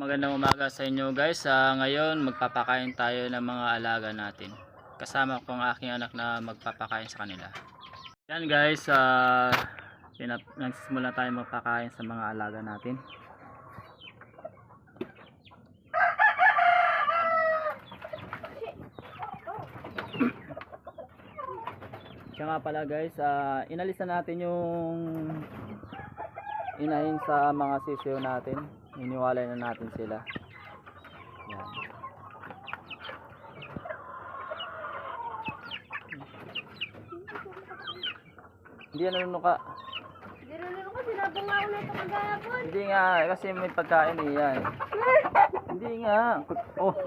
magandang umaga sa inyo guys. Ah, ngayon magpapakain tayo ng mga alaga natin. Kasama ko ang aking anak na magpapakain sa kanila. Yan guys, pinap nagsisimula tayo magpakain sa mga alaga natin. Siya nga pala guys, ah inalis na natin yung inahin sa mga sisiyo natin. Iniwalay na natin sila. Yan. Hindi yan nanunuka. Hindi ako sinabong nga ulit ako kagahapon. Hindi nga, kasi may pagkain eh yan. Hindi nga. Oh.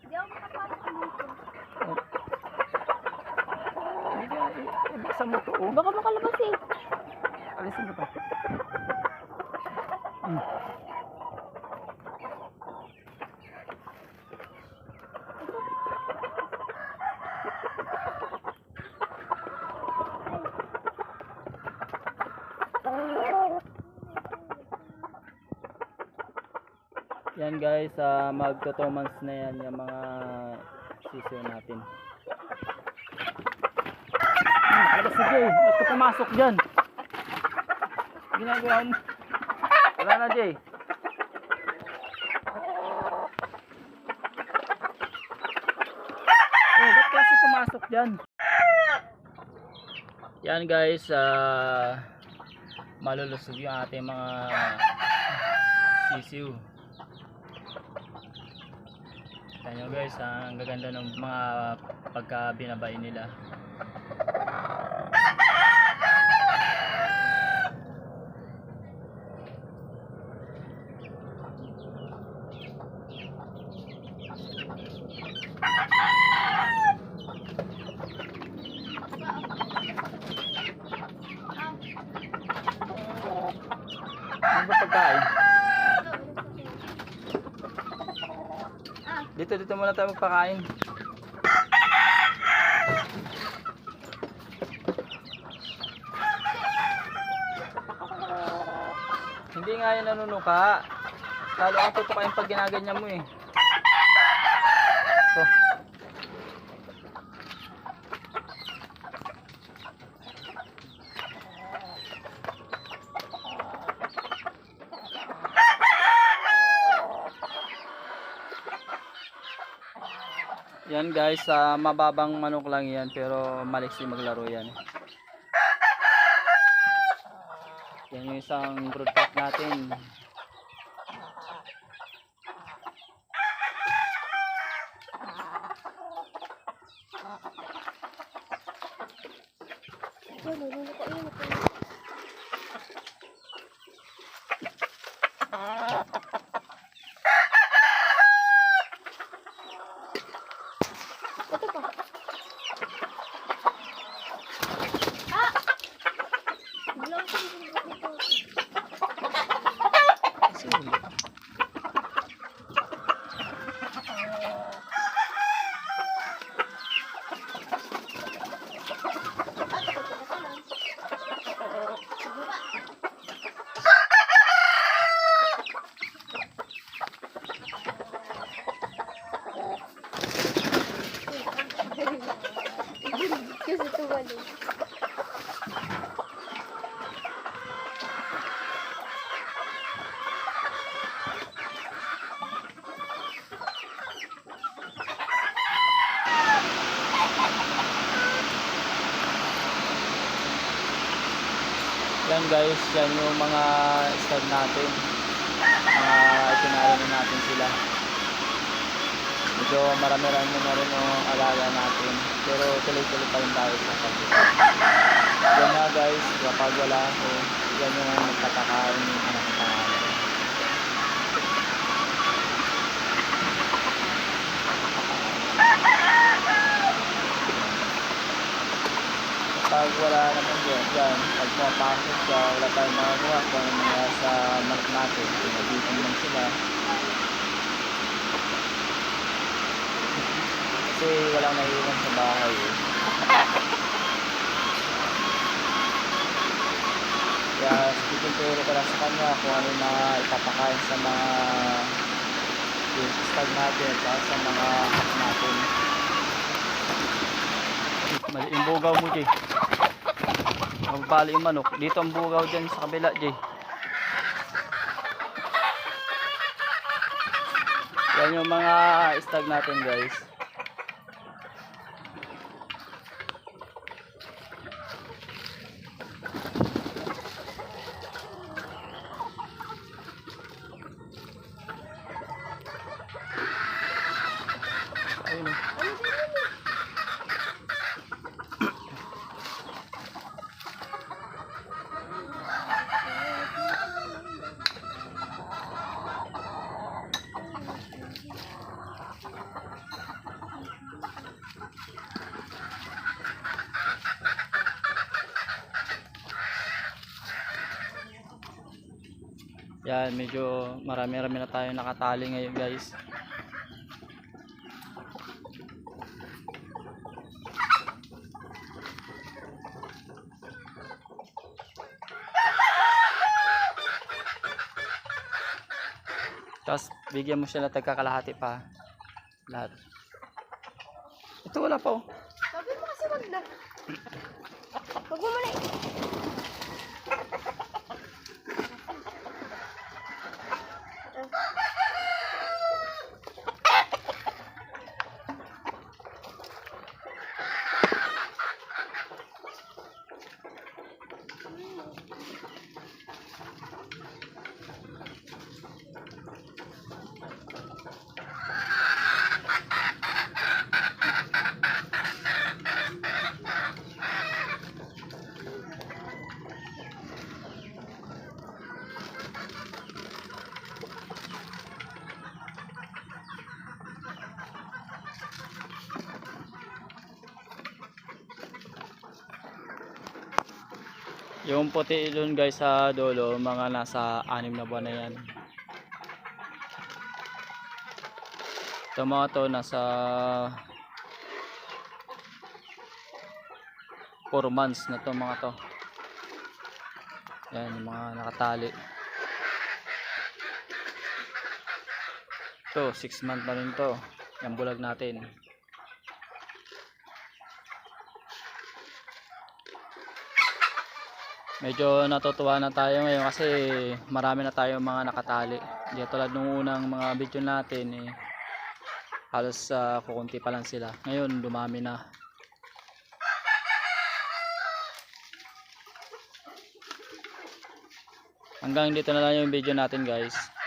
Hindi ako makapasok dito. Hindi nga, eh, ibuksan mo to. Oh. Baka makalabas eh. Alisin mo to. Hmm. Yan guys, uh, magto 2 months na yan yung mga sisiyo natin. Labas si Jay, ba't ka pumasok dyan? Ginagawa mo. Wala na Jay. Oh, ba't kasi pumasok dyan? Yan guys, ah malulusog yung ating mga sisiw. Nyo guys, ah, ang gaganda ng mga pagka binabay nila. Ba pagkain? Dito, dito muna tayo magpakain. Hindi nga yan nanunuka. Lalo ang tutukain pag ginaganyan mo eh. Yan guys, sa mababang manok lang yan pero maliksi maglaro yan. Yan yung isang brood pack natin. Guys, yan yung mga stud natin. Mga itinalo na natin sila. Medyo marami-rami na rin yung alaga natin. Pero tuloy-tuloy pa rin tayo sa pag Yan na guys, kapag wala ako, yan yung nagtatakain yung anak pangalan. Pag wala naman dyan, pag pumapasok so wala tayong magagawa kung ano mga sa mathematics. Pinagitan lang sila. Kasi walang naiwan sa bahay eh. kaya tututuro ko lang sa kanya kung ano na ipapakain sa mga dentistag natin at sa mga natin. Mali yung bogaw mo Jay. Magbali yung manok. Dito ang bugaw dyan sa kabila, Jay. Yan yung mga stag natin, guys. Yan, medyo marami-rami na tayo nakatali ngayon guys. Tapos bigyan mo siya na tagkakalahati pa. Lahat. Ito wala pa oh. Sabi mo kasi wag na. Wag mo muna. Okay. Yung puti doon guys sa dulo, mga nasa anim na buwan na yan. Ito mga to, nasa 4 months na to mga to. Yan, yung mga nakatali. Ito, 6 months na rin to. Yung bulag natin. Medyo natutuwa na tayo ngayon kasi marami na tayong mga nakatali. Hindi tulad nung unang mga video natin eh, halos uh, kukunti pa lang sila. Ngayon dumami na. Hanggang dito na lang yung video natin guys